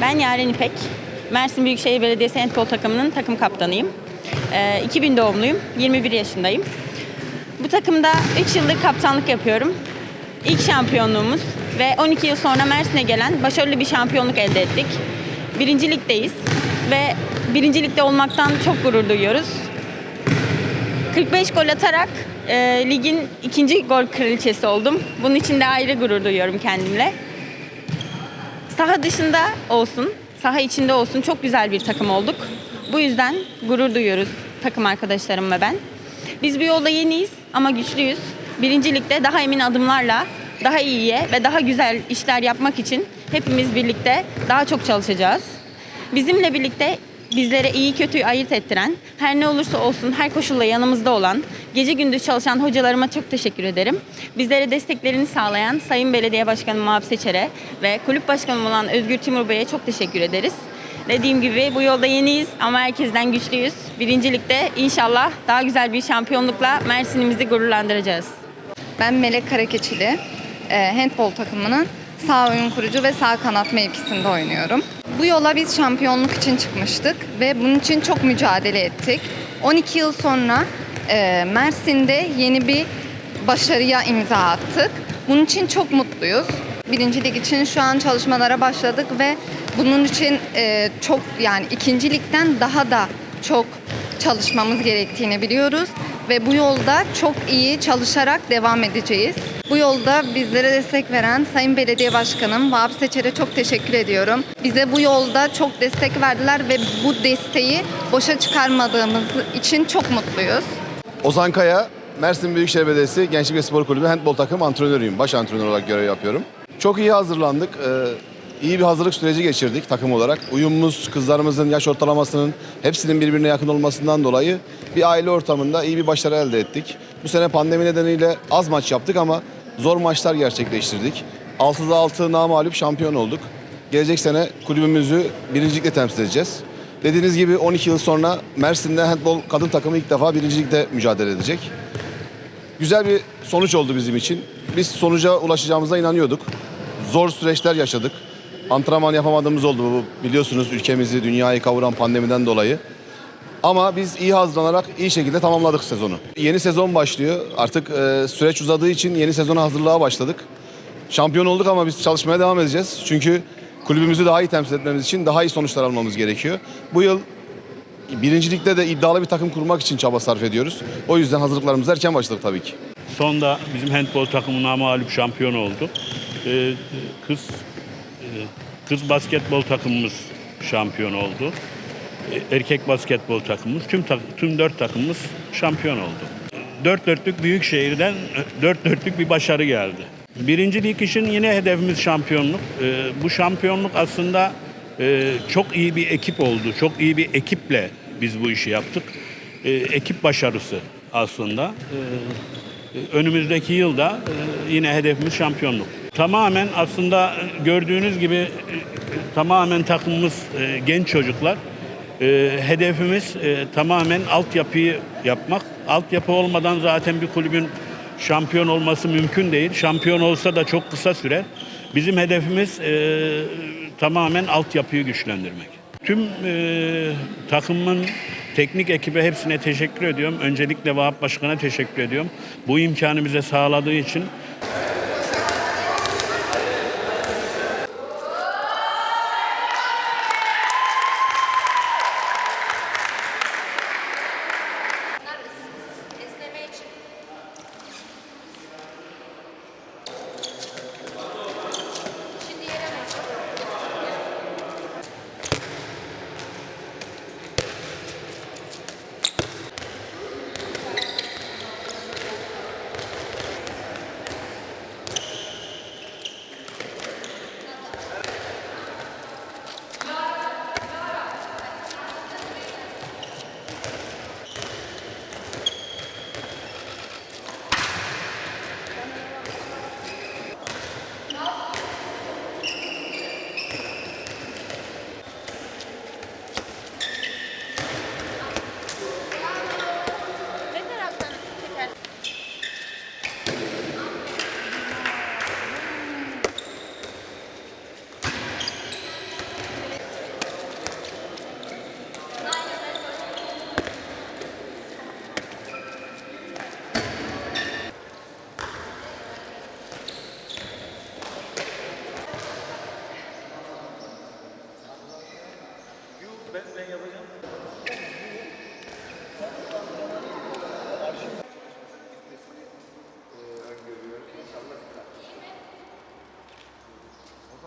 Ben Yaren İpek. Mersin Büyükşehir Belediyesi Handball takımının takım kaptanıyım. Ee, 2000 doğumluyum, 21 yaşındayım. Bu takımda 3 yıldır kaptanlık yapıyorum. İlk şampiyonluğumuz ve 12 yıl sonra Mersin'e gelen başarılı bir şampiyonluk elde ettik. Birinci ligdeyiz ve birinci ligde olmaktan çok gurur duyuyoruz. 45 gol atarak e, ligin ikinci gol kraliçesi oldum. Bunun için de ayrı gurur duyuyorum kendimle. Saha dışında olsun, saha içinde olsun çok güzel bir takım olduk. Bu yüzden gurur duyuyoruz takım arkadaşlarım ve ben. Biz bir yolda yeniyiz ama güçlüyüz. Birinci ligde daha emin adımlarla daha iyiye ve daha güzel işler yapmak için hepimiz birlikte daha çok çalışacağız. Bizimle birlikte bizlere iyi kötüyü ayırt ettiren, her ne olursa olsun her koşulda yanımızda olan, gece gündüz çalışan hocalarıma çok teşekkür ederim. Bizlere desteklerini sağlayan Sayın Belediye Başkanı Muhab Seçer'e ve kulüp başkanım olan Özgür Timur Bey'e çok teşekkür ederiz. Dediğim gibi bu yolda yeniyiz ama herkesten güçlüyüz. Birincilikte inşallah daha güzel bir şampiyonlukla Mersin'imizi gururlandıracağız. Ben Melek Karakeçili. E, handbol takımının sağ oyun kurucu ve sağ kanat mevkisinde oynuyorum. Bu yola biz şampiyonluk için çıkmıştık ve bunun için çok mücadele ettik. 12 yıl sonra e, Mersin'de yeni bir başarıya imza attık. Bunun için çok mutluyuz. Birincilik için şu an çalışmalara başladık ve bunun için e, çok yani ikincilikten daha da çok çalışmamız gerektiğini biliyoruz ve bu yolda çok iyi çalışarak devam edeceğiz. Bu yolda bizlere destek veren Sayın Belediye Başkanım Vahap Seçer'e çok teşekkür ediyorum. Bize bu yolda çok destek verdiler ve bu desteği boşa çıkarmadığımız için çok mutluyuz. Ozan Kaya, Mersin Büyükşehir Belediyesi Gençlik ve Spor Kulübü handbol takım antrenörüyüm. Baş antrenör olarak görev yapıyorum. Çok iyi hazırlandık. Ee, iyi bir hazırlık süreci geçirdik takım olarak. Uyumumuz, kızlarımızın yaş ortalamasının hepsinin birbirine yakın olmasından dolayı bir aile ortamında iyi bir başarı elde ettik. Bu sene pandemi nedeniyle az maç yaptık ama zor maçlar gerçekleştirdik. 6'da 6 namalip şampiyon olduk. Gelecek sene kulübümüzü birincilikle temsil edeceğiz. Dediğiniz gibi 12 yıl sonra Mersin'de handbol kadın takımı ilk defa birincilikte mücadele edecek. Güzel bir sonuç oldu bizim için. Biz sonuca ulaşacağımıza inanıyorduk. Zor süreçler yaşadık. Antrenman yapamadığımız oldu bu biliyorsunuz ülkemizi, dünyayı kavuran pandemiden dolayı. Ama biz iyi hazırlanarak iyi şekilde tamamladık sezonu. Yeni sezon başlıyor. Artık e, süreç uzadığı için yeni sezona hazırlığa başladık. Şampiyon olduk ama biz çalışmaya devam edeceğiz. Çünkü kulübümüzü daha iyi temsil etmemiz için daha iyi sonuçlar almamız gerekiyor. Bu yıl birincilikte de iddialı bir takım kurmak için çaba sarf ediyoruz. O yüzden hazırlıklarımıza erken başladık tabii ki. Sonda bizim handbol takımı namalip şampiyon oldu. Ee, kız e, kız basketbol takımımız şampiyon oldu. Erkek basketbol takımımız, tüm tak- tüm dört takımımız şampiyon oldu. Dört dörtlük büyük şehirden e, dört dörtlük bir başarı geldi. Birinci lig için yine hedefimiz şampiyonluk. Ee, bu şampiyonluk aslında e, çok iyi bir ekip oldu. Çok iyi bir ekiple biz bu işi yaptık. Ee, ekip başarısı aslında. Ee, önümüzdeki yılda e, yine hedefimiz şampiyonluk. Tamamen aslında gördüğünüz gibi e, tamamen takımımız e, genç çocuklar. E, hedefimiz e, tamamen altyapıyı yapmak. Altyapı olmadan zaten bir kulübün şampiyon olması mümkün değil. Şampiyon olsa da çok kısa sürer. Bizim hedefimiz e, tamamen altyapıyı güçlendirmek. Tüm e, takımın teknik ekibe hepsine teşekkür ediyorum. Öncelikle Vahap Başkan'a teşekkür ediyorum. Bu imkanı bize sağladığı için ben, ben yapacağım.